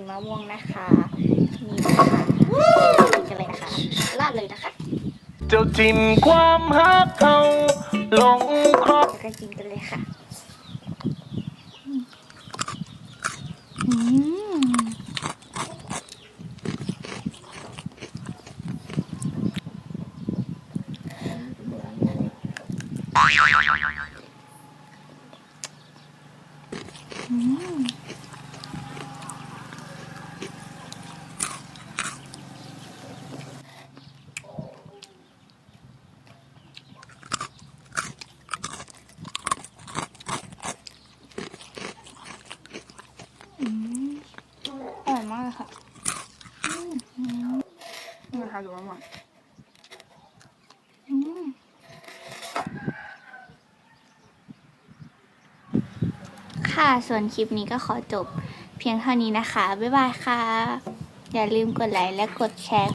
นมะม่วงนะคะนี่นะคะกินกันเลยนะคะราดเลยนะคะ เจ้าทินความฮักเขาลงครอบแล้วก็กินกันเลยค่ะอืมอ 嗯。嗯。哎妈的嗯。嗯。那还怎么买 ค่ะ ส่วนคลิปนี้ก็ขอจบเพียงเท่านี้นะคะ บ๊ายบายค่ะ อย่าลืมกดไลค์และกดแชร์